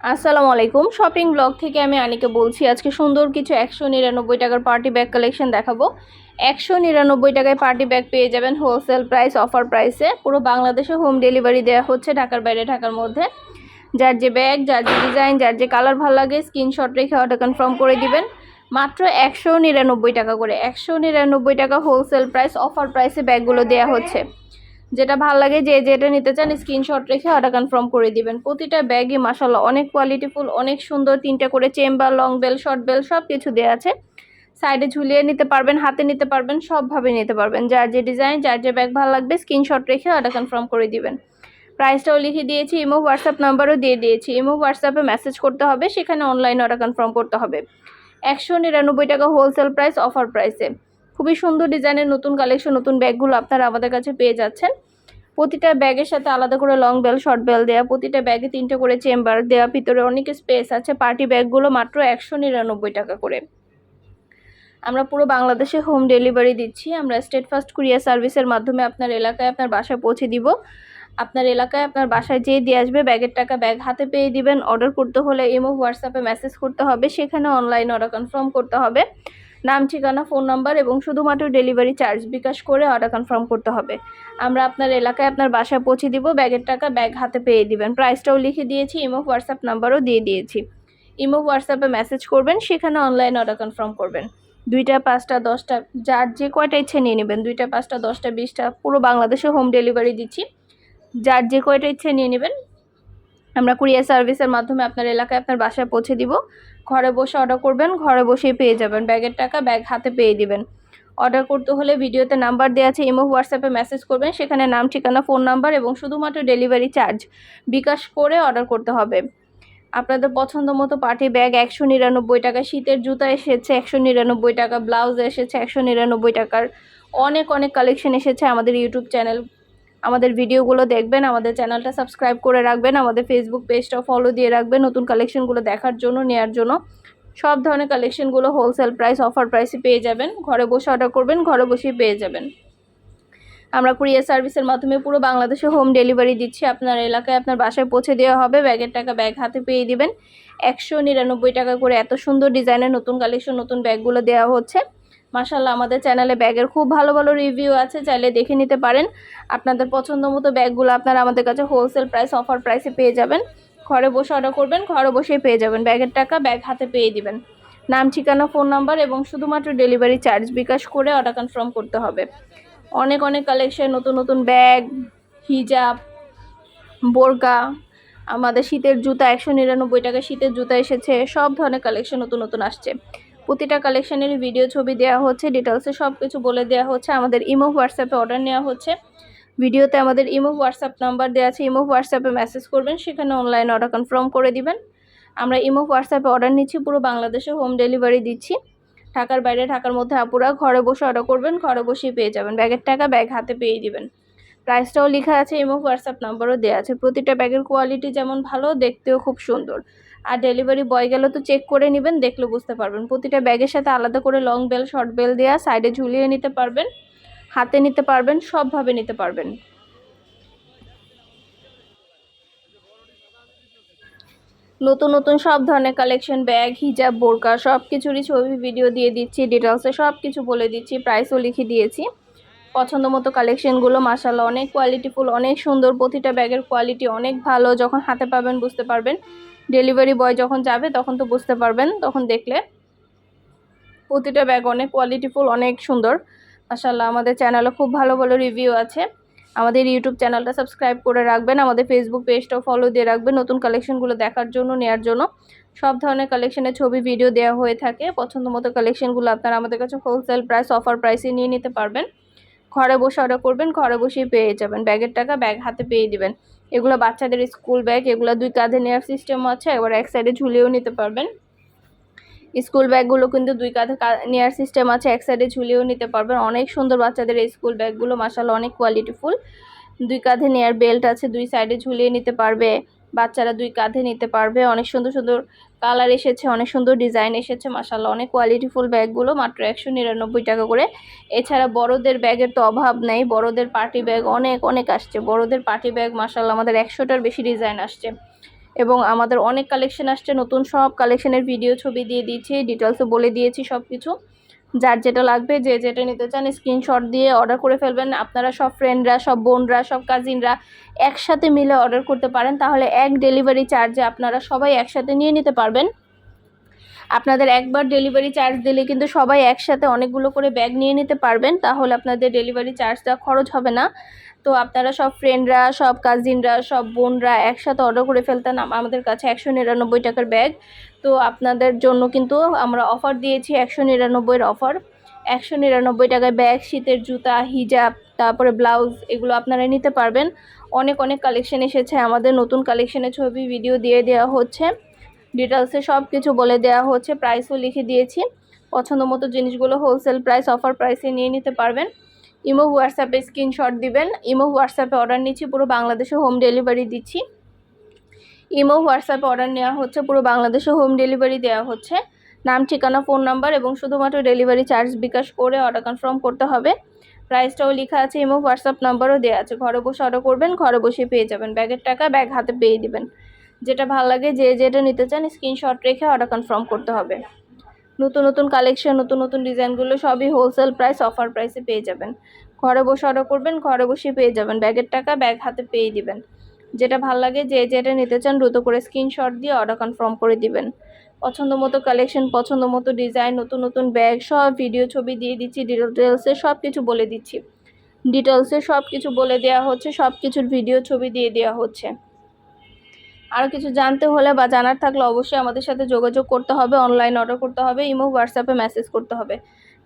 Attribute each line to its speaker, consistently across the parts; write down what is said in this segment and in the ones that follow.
Speaker 1: আসসালামু আলাইকুম। Shopping blog থেকে আমি আনিকে বলছি, আজকে সুন্দর কিছু একশো নিরানব্বই টাকার পার্টি ব্যাগ কালেকশন দেখাবো। একশো নিরানব্বই টাকায় পার্টি ব্যাগ পেয়ে যাবেন হোলসেল প্রাইস অফার প্রাইসে পুরো বাংলাদেশে হোম ডেলিভারি দেওয়া হচ্ছে ঢাকার বাইরে, ঢাকার মধ্যে। যার যে ব্যাগ যার যে ডিজাইন যার যে কালার ভালো লাগে স্ক্রিনশট রেখে অর্ডার কনফার্ম করে দিবেন। মাত্র একশো নিরানব্বই টাকা করে, একশো নিরানব্বই টাকা হোলসেল প্রাইস অফার প্রাইসে ব্যাগগুলো দেওয়া হচ্ছে। যেটা ভালো লাগে, যে যেটা নিতে চান স্ক্রিনশট রেখে অর্ডার কনফার্ম করে দিবেন। প্রতিটা ব্যাগই মাসাল্লাহ অনেক কোয়ালিটিফুল অনেক সুন্দর, তিনটা করে chamber long bell short bell সব কিছু দেওয়া আছে সাইডে ঝুলিয়ে নিতে পারবেন, হাতে নিতে পারবেন, সবভাবে নিতে পারবেন। যার যে ডিজাইন যার যে ব্যাগ ভালো লাগবে স্ক্রিনশট রেখে অর্ডার কনফার্ম করে দিবেন। প্রাইসটাও লিখে দিয়েছি ইমো হোয়াটসঅ্যাপ নাম্বারও দিয়ে দিয়েছি। ইমো হোয়াটসঅ্যাপে মেসেজ করতে হবে, সেখানে অনলাইনে অর্ডার কনফার্ম করতে হবে। একশো নিরানব্বই টাকা হোলসেল প্রাইস অফার প্রাইসে খুবই সুন্দর ডিজাইনের নতুন কালেকশন নতুন ব্যাগগুলো আপনারা আমাদের কাছে পেয়ে যাচ্ছেন। প্রতিটা ব্যাগের সাথে আলাদা করে লং বেল শর্ট বেল দেওয়া প্রতিটা ব্যাগে তিনটে করে চেম্বার দেওয়া ভিতরে অনেক স্পেস আছে। পার্টি ব্যাগগুলো মাত্র একশো নিরানব্বই টাকা করে। আমরা পুরো বাংলাদেশে হোম ডেলিভারি দিচ্ছি। আমরা স্টেট ফাস্ট কুরিয়ার সার্ভিসের মাধ্যমে আপনার এলাকায় আপনার বাসায় পৌঁছে দিব। আপনার এলাকায় আপনার বাসায় যেয়ে দিয়ে আসবে, ব্যাগের টাকা ব্যাগ হাতে পেয়ে দিবেন। অর্ডার করতে হলে ইমো হোয়াটসঅ্যাপে মেসেজ করতে হবে। সেখানে অনলাইন অর্ডার কনফার্ম করতে হবে। নাম, ঠিকানা, ফোন নাম্বার এবং শুধুমাত্র ডেলিভারি চার্জ বিকাশ করে অর্ডার কনফার্ম করতে হবে। আমরা আপনার এলাকায় আপনার বাসায় পৌঁছে দিব, ব্যাগের টাকা ব্যাগ হাতে পেয়ে দিবেন। প্রাইসটাও লিখে দিয়েছি ইমো হোয়াটসঅ্যাপ নাম্বারও দিয়ে দিয়েছি। ইমো হোয়াটসঅ্যাপে মেসেজ করবেন, সেখানে অনলাইন অর্ডার কনফার্ম করবেন। দুইটা, পাঁচটা, দশটা, যার যে কয়টা ইচ্ছে নিয়ে নেবেন। দুইটা, পাঁচটা, দশটা, বিশটা, পুরো বাংলাদেশে হোম ডেলিভারি দিচ্ছি। যার যে কয়টা ইচ্ছে নিয়ে নেবেন, আমরা কুরিয়ার সার্ভিসের মাধ্যমে আপনার এলাকায় আপনার বাসায় পৌঁছে দিব। ঘরে বসে অর্ডার করবেন, ঘরে বসেই পেয়ে যাবেন। ব্যাগের টাকা ব্যাগ হাতে পেয়ে দিবেন। অর্ডার করতে হলে ভিডিওতে নাম্বার দেওয়া আছে, ইমো হোয়াটসঅ্যাপে মেসেজ করবেন। সেখানে নাম, ঠিকানা ফোন নাম্বার এবং শুধুমাত্র ডেলিভারি চার্জ বিকাশ করে অর্ডার করতে হবে। আপনাদের পছন্দ মতো পার্টি ব্যাগ একশো নিরানব্বই টাকা, শীতের জুতা এসেছে একশো নিরানব্বই টাকা ব্লাউজ এসেছে একশো নিরানব্বই টাকার অনেক অনেক কালেকশন এসেছে আমাদের ইউটিউব চ্যানেল আমাদের ভিডিওগুলো দেখবেন, আমাদের চ্যানেলটা সাবস্ক্রাইব করে রাখবেন, আমাদের ফেসবুক পেজটাও ফলো দিয়ে রাখবেন, নতুন কালেকশনগুলো দেখার জন্য, নেয়ার জন্য। সব ধরনের কালেকশনগুলো হোলসেল প্রাইস অফার প্রাইসে পেয়ে যাবেন। ঘরে বসে অর্ডার করবেন, ঘরে বসেই পেয়ে যাবেন। আমরা কুরিয়ার সার্ভিসের মাধ্যমে পুরো বাংলাদেশে হোম ডেলিভারি দিচ্ছি। আপনার এলাকায় আপনার বাসায় পৌঁছে দেওয়া হবে। ব্যাগের টাকা ব্যাগ হাতে পেয়ে দিবেন। একশো নিরানব্বই টাকা করে এত সুন্দর ডিজাইনের নতুন কালেকশন নতুন ব্যাগগুলো দেওয়া হচ্ছে। মাসাল্লাহ আমাদের চ্যানেলে ব্যাগের খুব ভালো ভালো রিভিউ আছে, চাইলে দেখে নিতে পারেন। আপনাদের পছন্দ মতো ব্যাগগুলো আপনারা আমাদের কাছে হোলসেল প্রাইস অফার প্রাইসে পেয়ে যাবেন। ঘরে বসে অর্ডার করবেন, ঘরে বসেই পেয়ে যাবেন। ব্যাগের টাকা ব্যাগ হাতে পেয়ে দিবেন। নাম, ঠিকানা ফোন নাম্বার এবং শুধুমাত্র ডেলিভারি চার্জ বিকাশ করে অর্ডার কনফার্ম করতে হবে। অনেক অনেক কালেকশন নতুন নতুন ব্যাগ হিজাব বোরকা, আমাদের শীতের জুতা, একশো নিরানব্বই টাকা শীতের জুতা এসেছে, সব ধরনের কালেকশন নতুন নতুন আসছে। প্রতিটা কালেকশানের ভিডিও ছবি দেওয়া হচ্ছে ডিটেলসে সব কিছু বলে দেওয়া হচ্ছে, আমাদের ইমো হোয়াটসঅ্যাপে অর্ডার নেওয়া হচ্ছে। ভিডিওতে আমাদের ইমো হোয়াটসঅ্যাপ নাম্বার দেওয়া আছে, ইমো হোয়াটসঅ্যাপে মেসেজ করবেন, সেখানে অনলাইন অর্ডার কনফার্ম করে দিবেন। আমরা ইমো হোয়াটসঅ্যাপে অর্ডার নিচ্ছি, পুরো বাংলাদেশে হোম ডেলিভারি দিচ্ছি। ঢাকার বাইরে, ঢাকার মধ্যে আপুরা ঘরে বসে অর্ডার করবেন, ঘরে বসেই পেয়ে যাবেন। ব্যাগের টাকা ব্যাগ হাতে পেয়ে দিবেন। প্রাইসটাও লেখা আছে, ইমো হোয়াটসঅ্যাপ নাম্বারও দেওয়া আছে। প্রতিটা ব্যাগের কোয়ালিটি যেমন ভালো, দেখতেও খুব সুন্দর। আর ডেলিভারি বয় গেলে তো চেক করে নেবেন, দেখলে বুঝতে পারবেন। প্রতিটা ব্যাগের সাথে আলাদা করে লং বেল শর্ট বেল দেওয়া সাইডে ঝুলিয়ে নিতে পারবেন, হাতে নিতে পারবেন, সবভাবে নিতে পারবেন। নতুন নতুন সব ধরনের কালেকশন ব্যাগ হিজাব বোরকা সব কিছুরই ছবি ভিডিও দিয়ে দিচ্ছি ডিটেলসে সব কিছু বলে দিচ্ছি প্রাইসও লিখে দিয়েছি। পছন্দ মতো কালেকশনগুলো মাসাল্লাহ অনেক কোয়ালিটিফুল অনেক সুন্দর, প্রতিটা ব্যাগের কোয়ালিটি অনেক ভালো, যখন হাতে পাবেন, বুঝতে পারবেন। ডেলিভারি বয় যখন যাবে, তখন তো বুঝতে পারবেন, তখন দেখলে। প্রতিটা ব্যাগ অনেক কোয়ালিটিফুল অনেক সুন্দর। মাসাল্লাহ আমাদের চ্যানেলে খুব ভালো ভালো রিভিউ আছে। আমাদের ইউটিউব চ্যানেলটা সাবস্ক্রাইব করে রাখবেন, আমাদের ফেসবুক পেজটাও ফলো দিয়ে রাখবেন, নতুন কালেকশনগুলো দেখার জন্য নেওয়ার জন্য। সব ধরনের কালেকশনের ছবি ভিডিও দেওয়া হয়ে থাকে। পছন্দ মতো কালেকশনগুলো আপনারা আমাদের কাছে হোলসেল প্রাইস অফার প্রাইসে নিয়ে নিতে পারবেন। ঘরে বসে অর্ডার করবেন, ঘরে বসেই পেয়ে যাবেন। ব্যাগের টাকা ব্যাগ হাতে পেয়ে দিবেন। এগুলো বাচ্চাদের স্কুল ব্যাগ এগুলো দুই কাঁধে নেওয়ার সিস্টেম আছে এবার এক সাইডে ঝুলিয়েও নিতে পারবেন। স্কুল ব্যাগগুলো কিন্তু দুই কাঁধে নেওয়ার সিস্টেম আছে, এক সাইডে ঝুলিয়েও নিতে পারবেন। অনেক সুন্দর বাচ্চাদের এই স্কুল ব্যাগগুলো মাসাল অনেক কোয়ালিটিফুল দুই কাঁধে নেওয়ার বেল্ট আছে, দুই সাইডে ঝুলিয়ে নিতে পারবে। বাচ্চারা দুই কাঁধে নিতে পারবে। অনেক সুন্দর সুন্দর কালার এসেছে, অনেক সুন্দর ডিজাইন এসেছে মাসাল্লাহ অনেক কোয়ালিটিফুল ব্যাগগুলো মাত্র একশো নিরানব্বই টাকা করে। এছাড়া বড়দের ব্যাগের তো অভাব নেই, বড়দের পার্টি ব্যাগ অনেক অনেক আসছে। বড়দের পার্টি ব্যাগ মাসাল্লাহ আমাদের একশোটার বেশি ডিজাইন আসছে। এবং আমাদের অনেক কালেকশন আসছে, নতুন সব কালেকশনের ভিডিও ছবি দিয়ে দিয়েছি ডিটেলসও বলে দিয়েছি সব কিছু যার যেটা লাগবে, যে যেটা নিতে চান স্ক্রিনশট দিয়ে অর্ডার করে ফেলবেন। আপনারা সব ফ্রেন্ডরা সব বোনরা, সব কাজিনরা একসাথে মিলে অর্ডার করতে পারেন। তাহলে এক ডেলিভারি চার্জে আপনারা সবাই একসাথে নিয়ে নিতে পারবেন। আপনাদের একবার ডেলিভারি চার্জ দিলে কিন্তু সবাই একসাথে অনেকগুলো করে ব্যাগ নিয়ে নিতে পারবেন। তাহলে আপনাদের ডেলিভারি চার্জটা খরচ হবে না। তো আপনারা সব ফ্রেন্ডরা সব কাজিনরা সব বোনরা একসাথে অর্ডার করে ফেলতেন আমাদের কাছে একশো নিরানব্বই টাকার ব্যাগ তো আপনাদের জন্য কিন্তু আমরা অফার দিয়েছি একশো নিরানব্বইয়ের অফার একশো নিরানব্বই টাকায় ব্যাগ শীতের জুতা হিজাব তারপরে ব্লাউজ এগুলো আপনারা নিতে পারবেন। অনেক অনেক কালেকশন এসেছে। আমাদের নতুন কালেকশনের ছবি ভিডিও দিয়ে দেওয়া হচ্ছে। ডিটেলসে সব কিছু বলে দেওয়া হচ্ছে। প্রাইসও লিখে দিয়েছি। পছন্দ মতো জিনিসগুলো হোলসেল প্রাইস অফার প্রাইসে নিয়ে নিতে পারবেন। ইমো হোয়াটসঅ্যাপে স্ক্রিনশট দিবেন। ইমো হোয়াটসঅ্যাপে অর্ডার নিচ্ছি, পুরো বাংলাদেশে হোম ডেলিভারি দিচ্ছি। ইমো হোয়াটসঅ্যাপে অর্ডার নেওয়া হচ্ছে, পুরো বাংলাদেশে হোম ডেলিভারি দেওয়া হচ্ছে। নাম, ঠিকানা ফোন নাম্বার এবং শুধুমাত্র ডেলিভারি চার্জ বিকাশ করে অর্ডার কনফার্ম করতে হবে। প্রাইসটাও লেখা আছে, ইমো হোয়াটসঅ্যাপ নাম্বারও দেওয়া আছে। ঘরে বসে অর্ডার করবেন, ঘরে বসে পেয়ে যাবেন। ব্যাগের টাকা ব্যাগ হাতে পেয়ে দিবেন। যেটা ভালো লাগে, যে যেটা নিতে চান স্ক্রিনশট রেখে অর্ডার কনফার্ম করতে হবে। নতুন নতুন কালেকশন নতুন নতুন ডিজাইনগুলো সবই হোলসেল প্রাইস অফার প্রাইসে পেয়ে যাবেন। ঘরে বসে অর্ডার করবেন, ঘরে বসে পেয়ে যাবেন। ব্যাগের টাকা ব্যাগ হাতে পেয়ে দিবেন। যেটা ভালো লাগে, যে যেটা নিতে চান দ্রুত করে স্ক্রিনশট দিয়ে অর্ডার কনফার্ম করে দিবেন। পছন্দ মতো কালেকশন পছন্দ মতো ডিজাইন নতুন নতুন ব্যাগ সব ভিডিও ছবি দিয়ে দিচ্ছি ডিটেলসে সব কিছু বলে দিচ্ছি। ডিটেলসে সব কিছু বলে দেওয়া হচ্ছে সব কিছুর ভিডিও ছবি দিয়ে দেওয়া হচ্ছে। আরও কিছু জানতে হলে বা জানার থাকলে অবশ্যই আমাদের সাথে যোগাযোগ করতে হবে অনলাইন অর্ডার করতে হবে, ইমো হোয়াটসঅ্যাপে মেসেজ করতে হবে।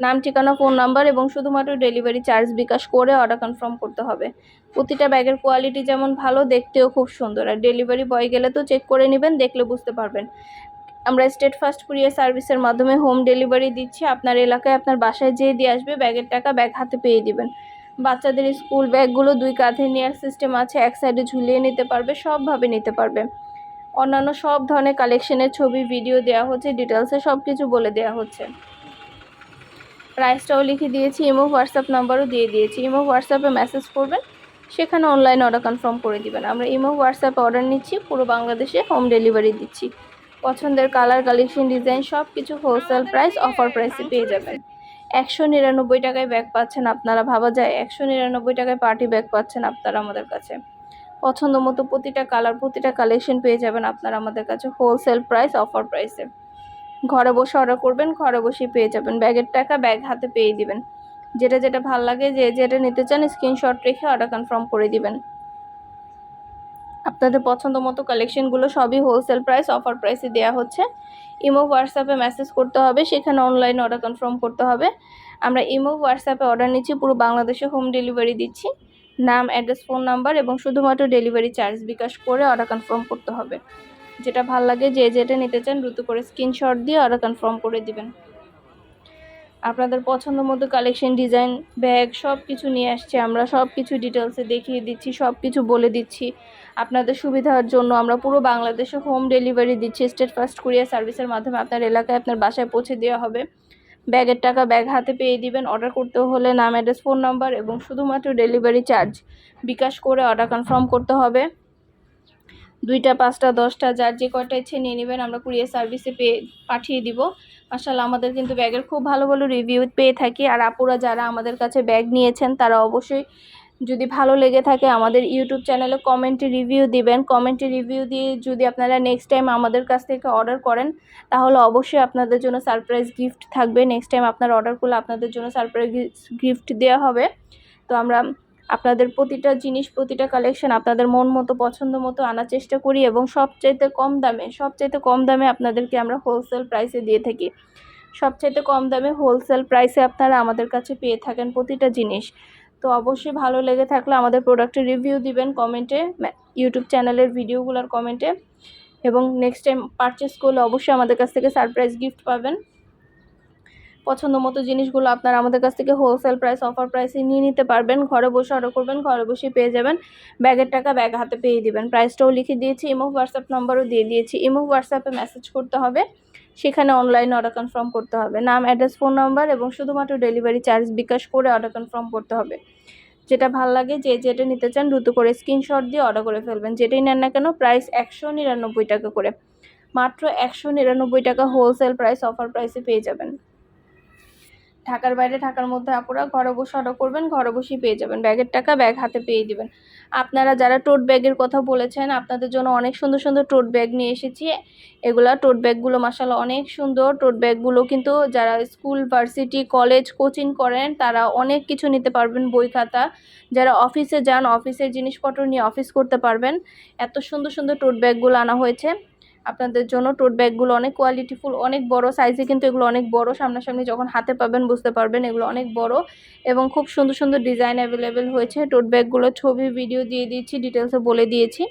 Speaker 1: নাম, ঠিকানা ফোন নাম্বার এবং শুধুমাত্র ডেলিভারি চার্জ বিকাশ করে অর্ডার কনফার্ম করতে হবে। প্রতিটা ব্যাগের কোয়ালিটি যেমন ভালো, দেখতেও খুব সুন্দর। আর ডেলিভারি বয় গেলে তো চেক করে নেবেন, দেখলে বুঝতে পারবেন। আমরা স্টেট ফার্স্ট কুরিয়ার সার্ভিসের মাধ্যমে হোম ডেলিভারি দিচ্ছি। আপনার এলাকায় আপনার বাসায় যেয়ে দিয়ে আসবে, ব্যাগের টাকা ব্যাগ হাতে পেয়ে দিবেন। বাচ্চাদের স্কুল ব্যাগগুলো দুই কাঁধে নেওয়ার সিস্টেম আছে, এক সাইডে ঝুলিয়ে নিতে পারবে, সবভাবে নিতে পারবে। অন্যান্য সব ধরনের কালেকশনের ছবি ভিডিও দেওয়া হচ্ছে ডিটেলসে সব কিছু বলে দেওয়া হচ্ছে। প্রাইসটাও লিখে দিয়েছি ইমো হোয়াটসঅ্যাপ নাম্বারও দিয়ে দিয়েছি। ইমো হোয়াটসঅ্যাপে মেসেজ করবেন, সেখানে অনলাইন অর্ডার কনফার্ম করে দিবেন। আমরা ইমো হোয়াটসঅ্যাপে অর্ডার নিচ্ছি, পুরো বাংলাদেশে হোম ডেলিভারি দিচ্ছি। পছন্দের কালার কালেকশন ডিজাইন সব কিছু হোলসেল প্রাইস অফার প্রাইসে পেয়ে যাবেন। একশো নিরানব্বই টাকায় ব্যাগ পাচ্ছেন আপনারা। ভাবা যায়, একশো নিরানব্বই টাকায় পার্টি ব্যাগ পাচ্ছেন আপনারা আমাদের কাছে। পছন্দ মতো প্রতিটা কালার প্রতিটা কালেকশন পেয়ে যাবেন আপনারা আমাদের কাছে হোলসেল প্রাইস অফার প্রাইসে ঘরে বসে অর্ডার করবেন, ঘরে বসেই পেয়ে যাবেন। ব্যাগের টাকা ব্যাগ হাতে পেয়ে দিবেন। যেটা যেটা ভালো লাগে, যে যেটা নিতে চান স্ক্রিনশট রেখে অর্ডার কনফার্ম করে দিবেন। আপনাদের পছন্দ মতো কালেকশনগুলো সবই হোলসেল প্রাইস অফার প্রাইসে দেওয়া হচ্ছে। ইমো হোয়াটসঅ্যাপে মেসেজ করতে হবে, সেখানে অনলাইন অর্ডার কনফার্ম করতে হবে। আমরা ইমো হোয়াটসঅ্যাপে অর্ডার নিচ্ছি, পুরো বাংলাদেশে হোম ডেলিভারি দিচ্ছি। নাম অ্যাড্রেস ফোন নাম্বার এবং শুধুমাত্র ডেলিভারি চার্জ বিকাশ করে অর্ডার কনফার্ম করতে হবে। যেটা ভালো লাগে, যে যেটা নিতে চান দ্রুত করে স্ক্রিনশট দিয়ে অর্ডার কনফার্ম করে দিবেন। আপনাদের পছন্দ মতো কালেকশন ডিজাইন ব্যাগ সব কিছু নিয়ে আসছে আমরা সব কিছু ডিটেলসে দেখিয়ে দিচ্ছি সব কিছু বলে দিচ্ছি। আপনাদের সুবিধার জন্য আমরা পুরো বাংলাদেশে হোম ডেলিভারি দিচ্ছি। স্টেট ফার্স্ট কুরিয়ার সার্ভিসের মাধ্যমে আপনার এলাকায় আপনার বাসায় পৌঁছে দেওয়া হবে। ব্যাগের টাকা ব্যাগ হাতে পেয়ে দিবেন। অর্ডার করতে হলে নাম অ্যাড্রেস ফোন নাম্বার এবং শুধুমাত্র ডেলিভারি চার্জ বিকাশ করে অর্ডার কনফার্ম করতে হবে। দুইটা, পাঁচটা, দশটা, যার যে কয়টা ইচ্ছে নিয়ে নেবেন আমরা কুরিয়ার সার্ভিসে পেয়ে পাঠিয়ে দিব। মাসাল্লাহ আমাদের কিন্তু ব্যাগের খুব ভালো ভালো রিভিউ পেয়ে থাকি। আর আপুরা যারা আমাদের কাছে ব্যাগ নিয়েছেন তারা অবশ্যই যদি ভালো লেগে থাকে আমাদের ইউটিউব চ্যানেলে কমেন্টে রিভিউ দিবেন। কমেন্টে রিভিউ দিয়ে যদি আপনারা নেক্সট টাইম আমাদের কাছ থেকে অর্ডার করেন, তাহলে অবশ্যই আপনাদের জন্য সারপ্রাইজ গিফট থাকবে। নেক্সট টাইম আপনার অর্ডার করলে আপনাদের জন্য সারপ্রাইজ গিফট দেওয়া হবে। তো আমরা আপনাদের প্রতিটা জিনিস, প্রতিটা কালেকশন আপনাদের মন মতো, পছন্দ মতো আনার চেষ্টা করি এবং সবচাইতে কম দামে, সবচাইতে কম দামে আপনাদেরকে আমরা হোলসেল প্রাইসে দিয়ে থাকি। সবচাইতে কম দামে হোলসেল প্রাইসে আপনারা আমাদের কাছে পেয়ে থাকেন প্রতিটা জিনিস। তো অবশ্যই ভালো লেগে থাকলে আমাদের প্রোডাক্টের রিভিউ দিবেন কমেন্টে ইউটিউব চ্যানেলের ভিডিওগুলোর কমেন্টে এবং নেক্সট টাইম পারচেস করলে অবশ্যই আমাদের কাছ থেকে সারপ্রাইজ গিফট পাবেন। পছন্দ মতো জিনিসগুলো আপনারা আমাদের কাছ থেকে হোলসেল প্রাইস অফার প্রাইসে নিয়ে নিতে পারবেন। ঘরে বসে অর্ডার করবেন, ঘরে বসে পেয়ে যাবেন। ব্যাগের টাকা ব্যাগ হাতে পেয়ে দিবেন। প্রাইসটাও লিখে দিয়েছি ইমো হোয়াটসঅ্যাপ নাম্বারও দিয়ে দিয়েছি। ইমো হোয়াটসঅ্যাপে মেসেজ করতে হবে। সেখানে অনলাইনে অর্ডার কনফার্ম করতে হবে। নাম অ্যাড্রেস ফোন নাম্বার এবং শুধুমাত্র ডেলিভারি চার্জ বিকাশ করে অর্ডার কনফার্ম করতে হবে। যেটা ভালো লাগে, যে যেটা নিতে চান দ্রুত করে স্ক্রিনশট দিয়ে অর্ডার করে ফেলবেন। যেটাই নেন না কেন প্রাইস একশো নিরানব্বই টাকা করে। মাত্র একশো নিরানব্বই টাকা হোলসেল প্রাইস অফার প্রাইসে পেয়ে যাবেন। ঢাকার বাইরে, ঢাকার মধ্যে আপুরা ঘরে বসে অর্ডার করবেন, ঘরে বসেই পেয়ে যাবেন। ব্যাগের টাকা ব্যাগ হাতে পেয়ে দিবেন। আপনারা যারা টোট ব্যাগের কথা বলেছেন, আপনাদের জন্য অনেক সুন্দর সুন্দর টোট ব্যাগ নিয়ে এসেছি। এগুলা টোট ব্যাগগুলো মাসাল্লাহ অনেক সুন্দর। টোট ব্যাগগুলো কিন্তু যারা স্কুল ভার্সিটি কলেজ কোচিং করেন, তারা অনেক কিছু নিতে পারবেন বই খাতা। যারা অফিসে যান অফিসের জিনিসপত্র নিয়ে অফিস করতে পারবেন। এত সুন্দর সুন্দর টোট ব্যাগগুলো আনা হয়েছে। আপনাদের জন্য টোট ব্যাগগুলো অনেক কোয়ালিটিফুল অনেক বড় সাইজে কিন্তু এগুলো অনেক বড় সামনাসামনি যখন হাতে পাবেন বুঝতে পারবেন এগুলো অনেক বড় এবং খুব সুন্দর সুন্দর ডিজাইন অ্যাভেলেবেল হয়েছে। টোট ব্যাগগুলোর ছবি ভিডিও দিয়ে দিয়েছি ডিটেলসে বলে দিয়েছি।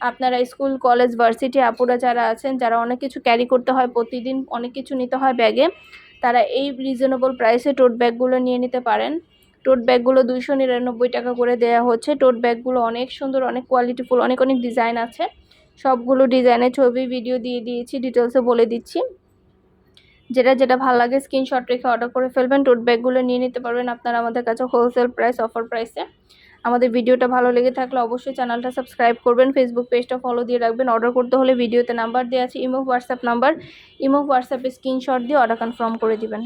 Speaker 1: আপনারা স্কুল কলেজ ভার্সিটি আপুরা যারা আছেন, যারা অনেক কিছু ক্যারি করতে হয় প্রতিদিন, অনেক কিছু নিতে হয় ব্যাগে তারা এই রিজনেবল প্রাইসে টোট ব্যাগগুলো নিয়ে নিতে পারেন। টোট ব্যাগগুলো দুইশো নিরানব্বই টাকা করে দেওয়া হচ্ছে। টোট ব্যাগগুলো অনেক সুন্দর, অনেক কোয়ালিটিফুল অনেক অনেক ডিজাইন আছে। সবগুলো ডিজাইনের ছবি ভিডিও দিয়ে দিয়েছি ডিটেলসে বলে দিচ্ছি। যেটা যেটা ভালো লাগে স্ক্রিনশট রেখে অর্ডার করে ফেলবেন। টোট ব্যাগগুলো নিয়ে নিতে পারবেন আপনারা আমাদের কাছে হোলসেল প্রাইস অফার প্রাইসে আমাদের ভিডিওটা ভালো লেগে থাকলে অবশ্যই চ্যানেলটা সাবস্ক্রাইব করবেন ফেসবুক পেজটা ফলো দিয়ে রাখবেন। অর্ডার করতে হলে ভিডিওতে নাম্বার দেওয়া আছে ইমো হোয়াটসঅ্যাপ নাম্বার ইমো হোয়াটসঅ্যাপে স্ক্রিনশট দিয়ে অর্ডার কনফার্ম করে দিবেন।